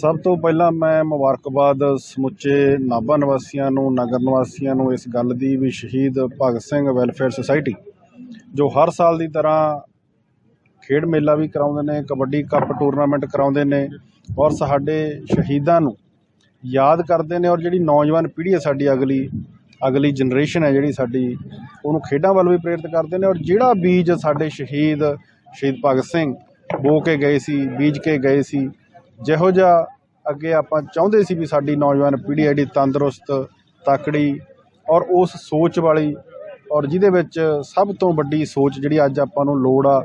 ਸਭ ਤੋਂ ਪਹਿਲਾਂ ਮੈਂ ਮੁਬਾਰਕਬਾਦ ਸਮੁੱਚੇ ਨਾਭਾ ਨਿਵਾਸੀਆਂ ਨੂੰ, ਨਗਰ ਨਿਵਾਸੀਆਂ ਨੂੰ ਇਸ ਗੱਲ ਦੀ ਵੀ ਸ਼ਹੀਦ ਭਗਤ ਸਿੰਘ ਵੈਲਫੇਅਰ ਸੁਸਾਇਟੀ, ਜੋ ਹਰ ਸਾਲ ਦੀ ਤਰ੍ਹਾਂ ਖੇਡ ਮੇਲਾ ਵੀ ਕਰਾਉਂਦੇ ਨੇ, ਕਬੱਡੀ ਕੱਪ ਟੂਰਨਾਮੈਂਟ ਕਰਾਉਂਦੇ ਨੇ ਔਰ ਸਾਡੇ ਸ਼ਹੀਦਾਂ ਨੂੰ ਯਾਦ ਕਰਦੇ ਨੇ ਔਰ ਜਿਹੜੀ ਨੌਜਵਾਨ ਪੀੜ੍ਹੀ ਹੈ ਸਾਡੀ ਅਗਲੀ ਅਗਲੀ ਜਨਰੇਸ਼ਨ ਹੈ ਜਿਹੜੀ ਸਾਡੀ, ਉਹਨੂੰ ਖੇਡਾਂ ਵੱਲ ਵੀ ਪ੍ਰੇਰਿਤ ਕਰਦੇ ਨੇ ਔਰ ਜਿਹੜਾ ਬੀਜ ਸਾਡੇ ਸ਼ਹੀਦ ਸ਼ਹੀਦ ਭਗਤ ਸਿੰਘ ਬੋ ਕੇ ਗਏ ਸੀ, ਬੀਜ ਕੇ ਗਏ ਸੀ ਜਿਹੋ ਜਿਹਾ ਅੱਗੇ ਆਪਾਂ ਚਾਹੁੰਦੇ ਸੀ ਵੀ ਸਾਡੀ ਨੌਜਵਾਨ ਪੀੜ੍ਹੀ ਹੈ ਜਿਹੜੀ ਤੰਦਰੁਸਤ, ਤਕੜੀ ਔਰ ਉਸ ਸੋਚ ਵਾਲੀ ਔਰ ਜਿਹਦੇ ਵਿੱਚ ਸਭ ਤੋਂ ਵੱਡੀ ਸੋਚ ਜਿਹੜੀ ਅੱਜ ਆਪਾਂ ਨੂੰ ਲੋੜ ਆ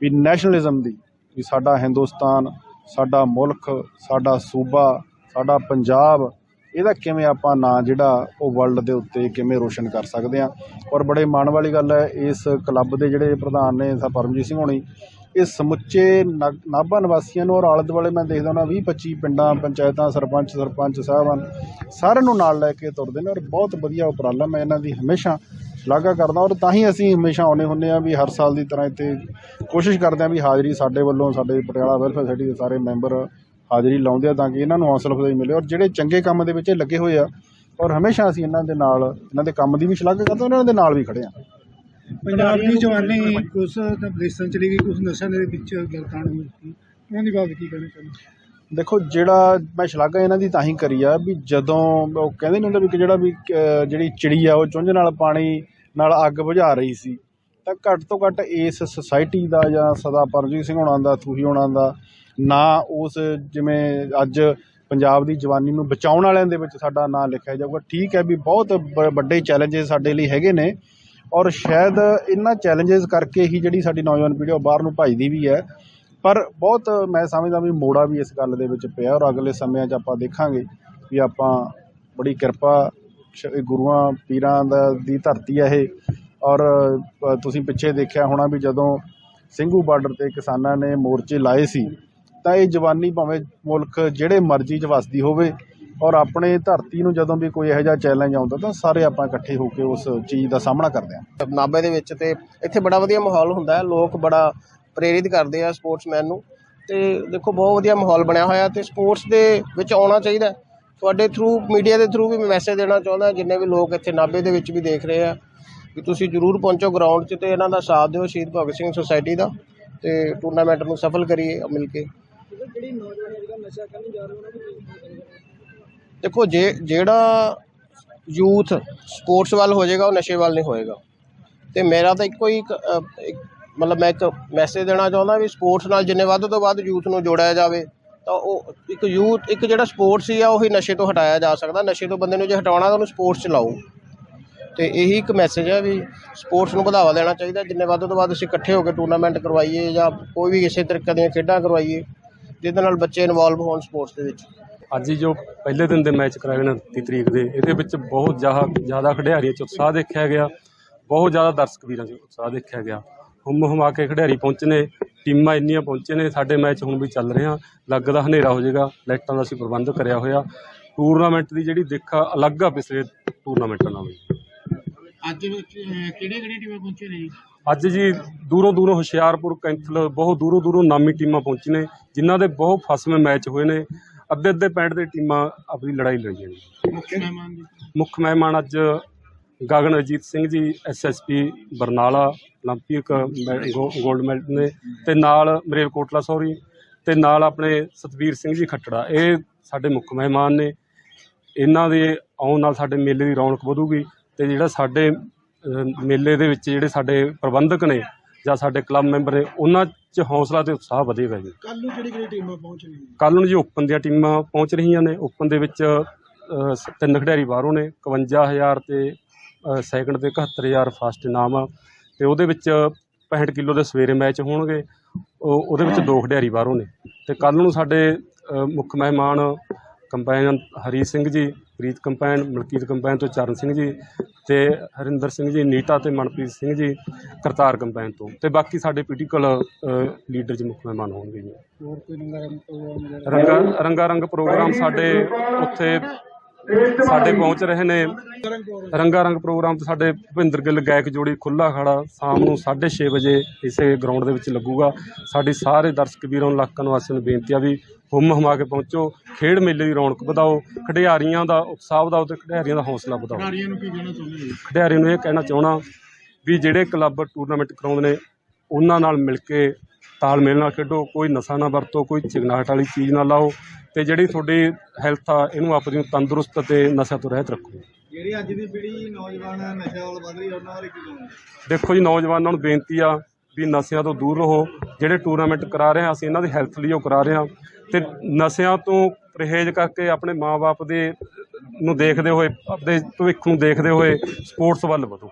ਵੀ ਨੈਸ਼ਨਲਿਜ਼ਮ ਦੀ, ਵੀ ਸਾਡਾ ਹਿੰਦੁਸਤਾਨ, ਸਾਡਾ ਮੁਲਕ, ਸਾਡਾ ਸੂਬਾ, ਸਾਡਾ ਪੰਜਾਬ, ਇਹਦਾ ਕਿਵੇਂ ਆਪਾਂ ਨਾਂ ਜਿਹੜਾ ਉਹ ਵਰਲਡ ਦੇ ਉੱਤੇ ਕਿਵੇਂ ਰੋਸ਼ਨ ਕਰ ਸਕਦੇ ਹਾਂ ਔਰ ਬੜੇ ਮਾਣ ਵਾਲੀ ਗੱਲ ਹੈ, ਇਸ ਕਲੱਬ ਦੇ ਜਿਹੜੇ ਪ੍ਰਧਾਨ ਨੇ ਸਾ ਪਰਮਜੀਤ ਸਿੰਘ ਹੋਣੀ ਇਹ ਸਮੁੱਚੇ ਨਗ- ਨਾਭਾ ਨਿਵਾਸੀਆਂ ਨੂੰ ਔਰ ਆਲੇ ਦੁਆਲੇ ਮੈਂ ਦੇਖਦਾ ਹਾਂ 20 25 ਪਿੰਡਾਂ ਪੰਚਾਇਤਾਂ ਸਰਪੰਚ ਸਰਪੰਚ ਸਾਹਿਬਾਨ ਸਾਰਿਆਂ ਨੂੰ ਨਾਲ ਲੈ ਕੇ ਤੁਰਦੇ ਨੇ ਔਰ ਬਹੁਤ ਵਧੀਆ ਉਪਰਾਲਾ ਮੈਂ ਇਹਨਾਂ ਦੀ ਹਮੇਸ਼ਾ ਸ਼ਲਾਘਾ ਕਰਦਾ ਔਰ ਤਾਂ ਹੀ ਅਸੀਂ ਹਮੇਸ਼ਾ ਆਉਂਦੇ ਹੁੰਦੇ ਆ ਵੀ ਹਰ ਸਾਲ ਦੀ ਤਰ੍ਹਾਂ ਇੱਥੇ ਕੋਸ਼ਿਸ਼ ਕਰਦੇ ਆ ਵੀ ਹਾਜ਼ਰੀ ਸਾਡੇ ਵੱਲੋਂ ਸਾਡੇ ਪਟਿਆਲਾ ਵੈਲਫੇਅਰ ਸੋਸਾਇਟੀ ਦੇ ਸਾਰੇ ਮੈਂਬਰ ਹਾਜ਼ਰੀ ਲਾਉਂਦੇ ਆ ਤਾਂ ਕਿ ਇਹਨਾਂ ਨੂੰ ਹੌਸਲਾ ਅਫਜ਼ਾਈ ਮਿਲੇ ਔਰ ਜਿਹੜੇ ਚੰਗੇ ਕੰਮ ਦੇ ਵਿੱਚ ਇਹ ਲੱਗੇ ਹੋਏ ਆ ਔਰ ਹਮੇਸ਼ਾ ਅਸੀਂ ਇਹਨਾਂ ਦੇ ਨਾਲ ਇਹਨਾਂ ਦੇ ਕੰਮ ਦੀ ਵੀ ਸ਼ਲਾਘਾ ਕਰਦੇ ਹਾਂ, ਉਹਨਾਂ ਦੇ ਨਾਲ ਵੀ ਖੜੇ ਆ ਪੰਜਾਬ ਦੀ ਜਵਾਨੀ ਕੁਛ ਤਾਂ ਵਿਦੇਸ਼ਾਂ ਚਲੀ ਗਈ ਕੁਛ ਨਸ਼ਿਆਂ ਦੇ ਵਿੱਚ ਗਰਕਾਂਡ ਹੋਈ ਸੀ ਉਹਨਾਂ ਦੀ ਬਾਤ ਕੀ ਕਹਿਣਾ ਚਾਹੁੰਦੇ ਦੇਖੋ ਜਿਹੜਾ ਮੈਂ ਸ਼ਲਾਘਾ ਇਹਨਾਂ ਦੀ ਤਾਂ ਹੀ ਕਰੀ ਆ ਵੀ ਜਦੋਂ ਉਹ ਕਹਿੰਦੇ ਨੇ ਵੀ ਜਿਹੜਾ ਵੀ ਜਿਹੜੀ ਚਿੜੀ ਆ ਉਹ ਚੁੰਝ ਨਾਲ ਪਾਣੀ ਨਾਲ ਅੱਗ ਬੁਝਾ ਰਹੀ ਸੀ ਤਾਂ ਘੱਟ ਤੋਂ ਘੱਟ ਇਸ ਸੁਸਾਇਟੀ ਦਾ ਜਾਂ ਸਦਾ ਪਰਮਜੀਤ ਸਿੰਘ ਹੋਣਾ ਦਾ ਥੂਹੀ ਹੋਣਾ ਦਾ ਨਾਂ ਉਸ ਜਿਵੇਂ ਅੱਜ ਪੰਜਾਬ ਦੀ ਜਵਾਨੀ ਨੂੰ ਬਚਾਉਣ ਵਾਲਿਆਂ ਦੇ ਵਿੱਚ ਸਾਡਾ ਨਾਂ ਲਿਖਿਆ ਜਾਊਗਾ। ਠੀਕ ਹੈ ਵੀ ਬਹੁਤ ਵੱਡੇ ਚੈਲੰਜਸ ਸਾਡੇ ਲਈ ਹੈਗੇ ਨੇ ਔਰ ਸ਼ਾਇਦ ਇਹਨਾਂ ਚੈਲੰਜਸ ਕਰਕੇ ਹੀ ਜਿਹੜੀ ਸਾਡੀ ਨੌਜਵਾਨ ਪੀੜ੍ਹੀ ਉਹ ਬਾਹਰ ਨੂੰ ਭੱਜਦੀ ਵੀ ਹੈ। ਪਰ ਬਹੁਤ ਮੈਂ ਸਮਝਦਾ ਵੀ ਮੋੜਾ ਵੀ ਇਸ ਗੱਲ ਦੇ ਵਿੱਚ ਪਿਆ ਔਰ ਅਗਲੇ ਸਮਿਆਂ 'ਚ ਆਪਾਂ ਦੇਖਾਂਗੇ ਵੀ ਆਪਾਂ ਬੜੀ ਕਿਰਪਾ ਗੁਰੂਆਂ, ਪੀਰਾਂ ਦਾ ਦੀ ਧਰਤੀ ਹੈ ਇਹ। ਔਰ ਤੁਸੀਂ ਪਿੱਛੇ ਦੇਖਿਆ ਹੋਣਾ ਵੀ ਜਦੋਂ ਸਿੰਘੂ ਬਾਰਡਰ ਤੇ ਕਿਸਾਨਾਂ ਨੇ ਮੋਰਚੇ ਲਾਏ ਸੀ, ਤਾਂ ਇਹ ਜਵਾਨੀ ਭਾਵੇਂ ਮੁਲਕ ਜਿਹੜੇ ਮਰਜ਼ੀ 'ਚ ਵਸਦੀ ਹੋਵੇ ਔਰ ਆਪਣੇ ਧਰਤੀ ਨੂੰ ਜਦੋਂ ਵੀ ਕੋਈ ਇਹੋ ਜਿਹਾ ਚੈਲੰਜ ਆਉਂਦਾ ਤਾਂ ਸਾਰੇ ਆਪਾਂ ਇਕੱਠੇ ਹੋ ਕੇ ਉਸ ਚੀਜ਼ ਦਾ ਸਾਹਮਣਾ ਕਰਦੇ ਹਾਂ। ਨਾਭੇ ਦੇ ਵਿੱਚ ਤੇ ਇੱਥੇ ਬੜਾ ਵਧੀਆ ਮਾਹੌਲ ਹੁੰਦਾ ਹੈ ਲੋਕ ਬੜਾ ਪ੍ਰੇਰਿਤ ਕਰਦੇ ਆ ਸਪੋਰਟਸਮੈਨ ਨੂੰ। ਤੇ ਦੇਖੋ ਬਹੁਤ ਵਧੀਆ ਮਾਹੌਲ ਬਣਿਆ ਹੋਇਆ ਤੇ ਸਪੋਰਟਸ ਦੇ ਵਿੱਚ ਆਉਣਾ ਚਾਹੀਦਾ। ਤੁਹਾਡੇ ਥਰੂ ਮੀਡੀਆ ਦੇ ਥਰੂ ਵੀ ਮੈਂ ਮੈਸੇਜ ਦੇਣਾ ਚਾਹੁੰਦਾ ਜਿੰਨੇ ਵੀ ਲੋਕ ਇੱਥੇ ਨਾਭੇ ਦੇ ਵਿੱਚ ਵੀ ਦੇਖ ਰਹੇ ਆ ਕਿ ਤੁਸੀਂ ਜਰੂਰ ਪਹੁੰਚੋ ਗਰਾਊਂਡ 'ਚ ਤੇ ਇਹਨਾਂ ਦਾ ਸਾਥ ਦਿਓ ਸ਼ਹੀਦ ਭਗਤ ਸਿੰਘ ਸੁਸਾਇਟੀ ਦਾ ਤੇ ਟੂਰਨਾਮੈਂਟ ਨੂੰ ਸਫਲ ਕਰੀਏ ਮਿਲ ਕੇ ਦੇਖੋ ਜੇ ਜਿਹੜਾ ਯੂਥ ਸਪੋਰਟਸ ਵੱਲ ਹੋ ਜਾਏਗਾ ਉਹ ਨਸ਼ੇ ਵੱਲ ਨਹੀਂ ਹੋਏਗਾ। ਤੇ ਮੇਰਾ ਤਾਂ ਇੱਕੋ ਹੀ ਇੱਕ, ਮਤਲਬ ਮੈਂ ਇੱਕ ਮੈਸੇਜ ਦੇਣਾ ਚਾਹੁੰਦਾ ਵੀ ਸਪੋਰਟਸ ਨਾਲ ਜਿੰਨੇ ਵੱਧ ਤੋਂ ਵੱਧ ਯੂਥ ਨੂੰ ਜੋੜਿਆ ਜਾਵੇ ਤਾਂ ਉਹ ਇੱਕ ਯੂਥ ਇੱਕ ਜਿਹੜਾ ਸਪੋਰਟਸ ਹੀ ਆ ਉਹੀ ਨਸ਼ੇ ਤੋਂ ਹਟਾਇਆ ਜਾ ਸਕਦਾ। ਨਸ਼ੇ ਤੋਂ ਬੰਦੇ ਨੂੰ ਜੇ ਹਟਾਉਣਾ ਤਾਂ ਉਹਨੂੰ ਸਪੋਰਟਸ 'ਚ ਲਾਓ। ਤੇ ਇਹੀ ਇੱਕ ਮੈਸੇਜ ਹੈ ਵੀ ਸਪੋਰਟਸ ਨੂੰ ਵਧਾਵਾ ਦੇਣਾ ਚਾਹੀਦਾ। ਜਿੰਨੇ ਵੱਧ ਤੋਂ ਵੱਧ ਅਸੀਂ ਇਕੱਠੇ ਹੋ ਕੇ ਟੂਰਨਾਮੈਂਟ ਕਰਵਾਈਏ ਜਾਂ ਕੋਈ ਵੀ ਇਸੇ ਤਰੀਕੇ ਦੀਆਂ ਖੇਡਾਂ ਕਰਵਾਈਏ ਜਿਹਦੇ ਨਾਲ ਬੱਚੇ ਇਨਵੋਲਵ ਹੋਣ ਸਪੋਰਟਸ ਦੇ ਵਿੱਚ। ਅੱਜ ਜੋ ਪਹਿਲੇ ਦਿਨ ਦੇ ਮੈਚ ਕਰਾਏ ਨੇ 29 ਤਰੀਕ ਦੇ ਇਹਦੇ ਵਿੱਚ ਬਹੁਤ ਜ਼ਿਆਦਾ ਜ਼ਿਆਦਾ ਖਿਡਾਰੀਆਂ 'ਚ ਉਤਸ਼ਾਹ ਦੇਖਿਆ ਗਿਆ। ਬਹੁਤ ਜ਼ਿਆਦਾ ਦਰਸ਼ਕ ਵੀਰਾਂ 'ਚ ਉਤਸ਼ਾਹ ਦੇਖਿਆ ਗਿਆ। ਹੁਮ ਹੁਮਾ ਕੇ ਖਿਡਾਰੀ ਪਹੁੰਚੇ ਨੇ ਟੀਮਾਂ ਇੰਨੀਆਂ ਪਹੁੰਚੇ ਨੇ ਸਾਡੇ ਮੈਚ ਹੁਣ ਵੀ ਚੱਲ ਰਹੇ ਆ। ਲੱਗਦਾ ਹਨੇਰਾ ਹੋ ਜਾਏਗਾ ਲਾਈਟਾਂ ਦਾ ਅਸੀਂ ਪ੍ਰਬੰਧ ਕਰਿਆ ਹੋਇਆ। ਟੂਰਨਾਮੈਂਟ ਦੀ ਜਿਹੜੀ ਦਿੱਖ ਅਲੱਗ ਆ ਪਿਛਲੇ ਟੂਰਨਾਮੈਂਟਾਂ ਨਾਲੋਂ ਅੱਜ ਕਿਹੜੇ ਕਿਹੜੇ ਟੀਮਾਂ ਪਹੁੰਚੇ ਨੇ ਅੱਜ ਜੀ ਦੂਰੋਂ ਦੂਰੋਂ ਹੁਸ਼ਿਆਰਪੁਰ ਕੈਂਥਲ ਬਹੁਤ ਦੂਰੋਂ ਦੂਰੋਂ ਨਾਮੀ ਟੀਮਾਂ ਪਹੁੰਚੀ ਨੇ ਜਿਨ੍ਹਾਂ ਦੇ ਬਹੁਤ ਫਸਵੇਂ ਮੈਚ ਹੋਏ ਨੇ। ਅੱਧੇ ਅੱਧੇ ਪਿੰਡ ਦੇ ਟੀਮਾਂ ਆਪਣੀ ਲੜਾਈ ਲੜੀਆਂ ਜੀ ਮੁੱਖ ਮਹਿਮਾਨ ਜੀ? ਮੁੱਖ ਮਹਿਮਾਨ ਅੱਜ ਗਗਨ ਅਜੀਤ ਸਿੰਘ ਜੀ ਐਸਐਸਪੀ ਬਰਨਾਲਾ 올림픽 골ਡ ਮੈਡਲ ਨੇ ਤੇ ਨਾਲ ਮਰੇਲ ਕੋਟਲਾ ਸੌਰੀ ਤੇ ਨਾਲ ਆਪਣੇ ਸਤਵੀਰ ਸਿੰਘ ਜੀ ਖੱਟੜਾ। ਇਹ ਸਾਡੇ ਮੁੱਖ ਮਹਿਮਾਨ ਨੇ। ਇਹਨਾਂ ਦੇ ਆਉਣ ਨਾਲ ਸਾਡੇ ਮੇਲੇ ਦੀ ਰੌਣਕ ਵਧੂਗੀ ਤੇ ਜਿਹੜਾ ਸਾਡੇ ਮੇਲੇ ਦੇ ਵਿੱਚ ਜਿਹੜੇ ਸਾਡੇ ਪ੍ਰਬੰਧਕ ਨੇ ਜਾਂ ਸਾਡੇ ਕਲੱਬ ਮੈਂਬਰ ਨੇ ਉਹਨਾਂ 'ਚ ਹੌਸਲਾ ਤੇ ਉਤਸ਼ਾਹ ਵਧੇਗਾ ਜੀ। ਕੱਲ ਨੂੰ ਕਿਹੜੀ ਕਿਹੜੀ ਟੀਮਾਂ ਪਹੁੰਚ ਰਹੀਆਂ ਕੱਲ੍ਹ ਨੂੰ ਜੀ ਓਪਨ ਦੀਆਂ ਟੀਮਾਂ ਪਹੁੰਚ ਰਹੀਆਂ ਨੇ। ਓਪਨ ਦੇ ਵਿੱਚ ਅ, ਸ- ਤਿੰਨ ਖਿਡਾਰੀ ਬਾਹਰੋਂ ਨੇ 51000 ਤੇ ਸੈਕਿੰਡ ਤੇ 71000 ਫਸਟ ਇਨਾਮ ਆ ਤੇ ਉਹਦੇ ਵਿੱਚ 65 ਕਿਲੋ ਦੇ ਸਵੇਰੇ ਮੈਚ ਹੋਣਗੇ। ਉਹ ਉਹਦੇ ਵਿੱਚ ਦੋ ਖਿਡਾਰੀ ਬਾਹਰੋਂ ਨੇ। ਤੇ ਕੱਲ੍ਹ ਨੂੰ ਸਾਡੇ ਅ, ਮੁੱਖ ਮਹਿਮਾਨ ਕੰਪੈਨ ਹਰੀ ਸਿੰਘ ਜੀ ਪ੍ਰੀਤ ਕੰਪੈਨ ਮਲਕੀਤ ਕੰਪੈਨ ਤੋਂ ਚਰਨ ਸਿੰਘ ਜੀ ਤੇ ਹਰਿੰਦਰ ਸਿੰਘ ਜੀ ਨੀਟਾ ਤੇ ਮਨਪ੍ਰੀਤ ਸਿੰਘ ਜੀ ਕਰਤਾਰ ਕੰਪੈਨ ਤੋਂ। ਤੇ ਬਾਕੀ ਸਾਡੇ ਪੋਲੀਟੀਕਲ ਲੀਡਰ ਜੀ ਮੁੱਖ ਮਹਿਮਾਨ ਹੋਣਗੇ ਜੀ। ਰੰਗਾ ਰੰਗ ਪ੍ਰੋਗਰਾਮ ਸਾਡੇ ਉੱਥੇ ਸਾਡੇ ਪਹੁੰਚ ਰਹੇ ਨੇ ਰੰਗਾ ਰੰਗ ਪ੍ਰੋਗਰਾਮ ਤੇ ਸਾਡੇ ਭੁਪਿੰਦਰ ਗਿੱਲ ਗਾਇਕ ਜੋੜੀ ਖੁੱਲਾ ਖੜਾ ਸ਼ਾਮ ਨੂੰ 6:30 ਵਜੇ ਇਸੇ ਗਰਾਊਂਡ ਦੇ ਵਿੱਚ ਲੱਗੂਗਾ। ਸਾਡੀ ਸਾਰੇ ਦਰਸ਼ਕ ਵੀਰਾਂ ਨੂੰ ਇਲਾਕਾ ਨਿਵਾਸੀਆਂ ਨੂੰ ਬੇਨਤੀ ਆ ਵੀ ਹੁਮ ਹਮਾ ਕੇ ਪਹੁੰਚੋ ਖੇਡ ਮੇਲੇ ਦੀ ਰੌਣਕ ਵਧਾਓ ਖਿਡਾਰੀਆਂ ਦਾ ਉਤਸ਼ਾਹ ਵਧਾਓ ਤੇ ਖਿਡਾਰੀਆਂ ਦਾ ਹੌਸਲਾ ਵਧਾਓ। ਖਿਡਾਰੀਆਂ ਨੂੰ ਕੀ ਕਹਿਣਾ ਚਾਹੁੰਦੇ ਹੋ? ਖਿਡਾਰੀਆਂ ਨੂੰ ਇਹ ਕਹਿਣਾ ਚਾਹਣਾ ਵੀ ਜਿਹੜੇ ਕਲੱਬ ਟੂਰਨਾਮੈਂਟ ਕਰਾਉਂਦੇ ਨੇ ਉਹਨਾਂ ਨਾਲ ਮਿਲ ਕੇ ਤਾਲਮੇਲ ਨਾਲ ਖੇਡੋ ਕੋਈ ਨਸ਼ਾ ਨਾ ਵਰਤੋ ਕੋਈ ਚਿਗਨਾਹਟ ਵਾਲੀ ਚੀਜ਼ ਨਾ ਲਾਓ ਤੇ ਜਿਹੜੀ ਤੁਹਾਡੀ ਹੈਲਥ ਆ ਇਹਨੂੰ ਆਪਣੀ ਨੂੰ ਤੰਦਰੁਸਤ ਤੇ ਨਸ਼ਿਆਂ ਤੋਂ ਰਹਿਤ ਰੱਖੋ। ਜਿਹੜੀ ਅੱਜ ਦੀ ਪੀੜ੍ਹੀ ਨੌਜਵਾਨ ਨਸ਼ਾ ਵੱਲ ਵੱਧ ਰਹੀ ਉਹਨਾਂ ਬਾਰੇ ਕੀ ਕਹੋਗੇ? ਦੇਖੋ ਜੀ ਨੌਜਵਾਨਾਂ ਨੂੰ ਬੇਨਤੀ ਆ ਵੀ ਨਸ਼ਿਆਂ ਤੋਂ ਦੂਰ ਰਹੋ। ਜਿਹੜੇ ਟੂਰਨਾਮੈਂਟ ਕਰਾ ਰਹੇ ਆ ਅਸੀਂ ਇਹਨਾਂ ਦੀ ਹੈਲਥ ਲਈ ਉਹ ਕਰਾ ਰਹੇ ਆ ਤੇ ਨਸ਼ਿਆਂ ਤੋਂ ਪਰਹੇਜ਼ ਕਰਕੇ ਆਪਣੇ ਮਾਪੇ ਦੇ ਨੂੰ ਦੇਖਦੇ ਹੋਏ ਆਪਣੇ ਭਵਿੱਖ ਨੂੰ ਦੇਖਦੇ ਹੋਏ ਸਪੋਰਟਸ ਵੱਲ ਵਧੋ।